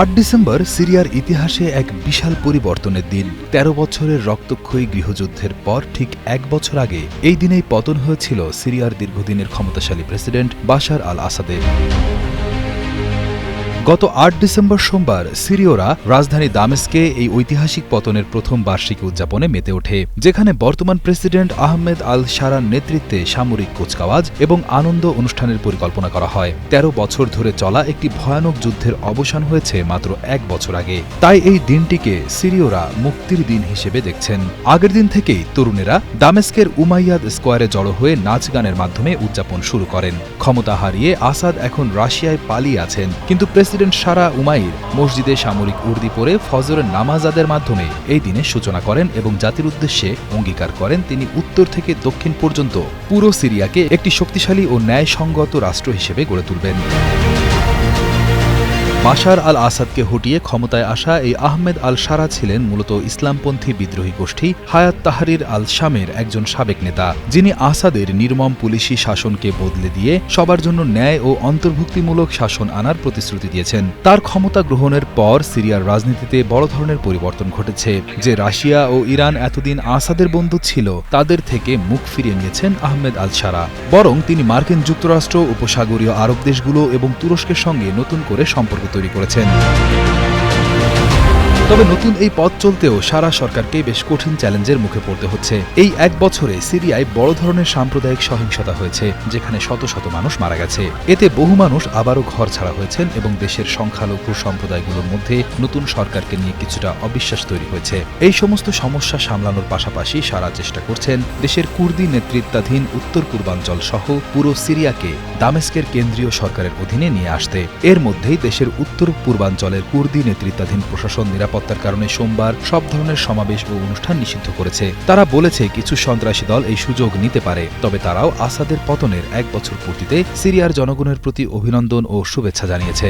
আট ডিসেম্বর সিরিয়ার ইতিহাসে এক বিশাল পরিবর্তনের দিন। ১৩ বছরের রক্তক্ষয়ী গৃহযুদ্ধের পর ঠিক এক বছর আগে এই দিনেই পতন হয়েছিল সিরিয়ার দীর্ঘদিনের ক্ষমতাশালী প্রেসিডেন্ট বাশার আল আসাদের গত আট ডিসেম্বর সোমবার সিরিয়রা রাজধানী দামেস্কে এই ঐতিহাসিক পতনের প্রথম বার্ষিকী উদযাপনে মেতে ওঠে, যেখানে বর্তমান প্রেসিডেন্ট আহমেদ আল সারার নেতৃত্বে সামরিক কুচকাওয়াজ এবং আনন্দ অনুষ্ঠানের পরিকল্পনা করা হয়। ১৩ বছর ধরে চলা একটি ভয়ানক যুদ্ধের অবসান হয়েছে মাত্র এক বছর আগে। তাই এই দিনটিকে সিরিয়রা মুক্তির দিন হিসেবে দেখছেন। আগের দিন থেকেই তরুণেরা দামেস্কের উমাইয়াদ স্কোয়ারে জড়ো হয়ে নাচ গানের মাধ্যমে উদযাপন শুরু করেন। ক্ষমতা হারিয়ে আসাদ এখন রাশিয়ায় পালিয়ে আছেন। কিন্তু প্রেসিডেন্ট সারা উমাইর মসজিদে সামরিক উর্দি পরে ফজরের নামাজ আদের মাধ্যমে এই দিনের সূচনা করেন এবং জাতির উদ্দেশ্যে অঙ্গীকার করেন তিনি উত্তর থেকে দক্ষিণ পর্যন্ত পুরো সিরিয়াকে একটি শক্তিশালী ও ন্যায়সঙ্গত রাষ্ট্র হিসেবে গড়ে তুলবেন। বাশার আল আসাদকে হটিয়ে ক্ষমতায় আসা এই আহমেদ আল সারা ছিলেন মূলত ইসলামপন্থী বিদ্রোহী গোষ্ঠী হায়াত তাহারির আল শামের একজন সাবেক নেতা, যিনি আসাদের নির্মম পুলিশি শাসনকে বদলে দিয়ে সবার জন্য ন্যায় ও অন্তর্ভুক্তিমূলক শাসন আনার প্রতিশ্রুতি দিয়েছেন। তার ক্ষমতা গ্রহণের পর সিরিয়ার রাজনীতিতে বড় ধরনের পরিবর্তন ঘটেছে। যে রাশিয়া ও ইরান এতদিন আসাদের বন্ধু ছিল, তাদের থেকে মুখ ফিরিয়ে নিয়েছেন আহমেদ আল সারা বরং তিনি মার্কিন যুক্তরাষ্ট্র, উপসাগরীয় আরব দেশগুলো এবং তুরস্কের সঙ্গে নতুন করে সম্পর্ক তৈরি করেছেন। তবে নতুন এই পথ চলতেও সারা সরকারকে বেশ কঠিন চ্যালেঞ্জের মুখে পড়তে হচ্ছে। এই এক বছরে সিরিয়ায় বড় ধরনের সাম্প্রদায়িক সহিংসতা হয়েছে, যেখানে শত শত মানুষ মারা গেছে। এতে বহু মানুষ আবারও ঘর ছাড়া হয়েছেন এবং দেশের সংখ্যালঘু সম্প্রদায়গুলোর মধ্যে নতুন সরকারকে নিয়ে কিছুটা অবিশ্বাস তৈরি হয়েছে। এই সমস্ত সমস্যা সামলানোর পাশাপাশি সারা চেষ্টা করছেন দেশের কুর্দি নেতৃত্বাধীন উত্তর পূর্বাঞ্চল সহ পুরো সিরিয়াকে দামেস্কের কেন্দ্রীয় সরকারের অধীনে নিয়ে আসতে। এর মধ্যেই দেশের উত্তর পূর্বাঞ্চলের কুর্দি নেতৃত্বাধীন প্রশাসন নিরাপত্তার কারণে সোমবার সব ধরনের সমাবেশ ও অনুষ্ঠান নিষিদ্ধ করেছে। তারা বলেছে, কিছু সন্ত্রাসী দল এই সুযোগ নিতে পারে, তবে তারাও আসাদের পতনের এক বছর পূর্তিতে সিরিয়ার জনগণের প্রতি অভিনন্দন ও শুভেচ্ছা জানিয়েছে।